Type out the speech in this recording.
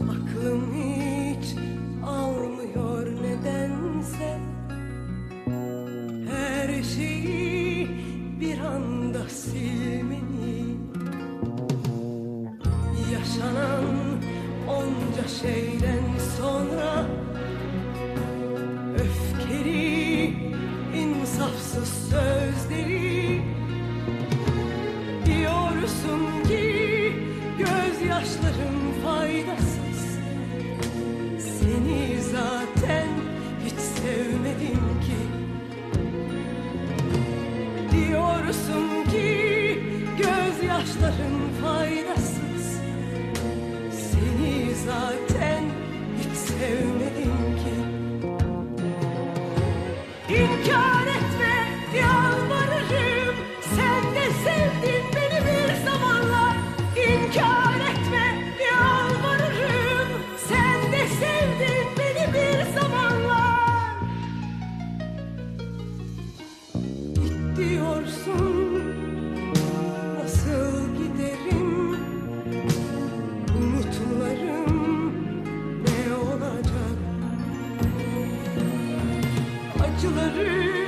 Aklım hiç almıyor nedense. Her şeyi bir anda silmeni. Yaşanan onca şeyden sonra Öfkeli, insafsız sözleri gözyaşlarım faydasız. Seni zaten hiç sevmedim ki. Diyorsun ki gözyaşların faydasız. Seni zaten hiç sevmedim ki. İnkar Git diyorsun? Nasıl giderim? Umutlarım ne olacak? Acılarım,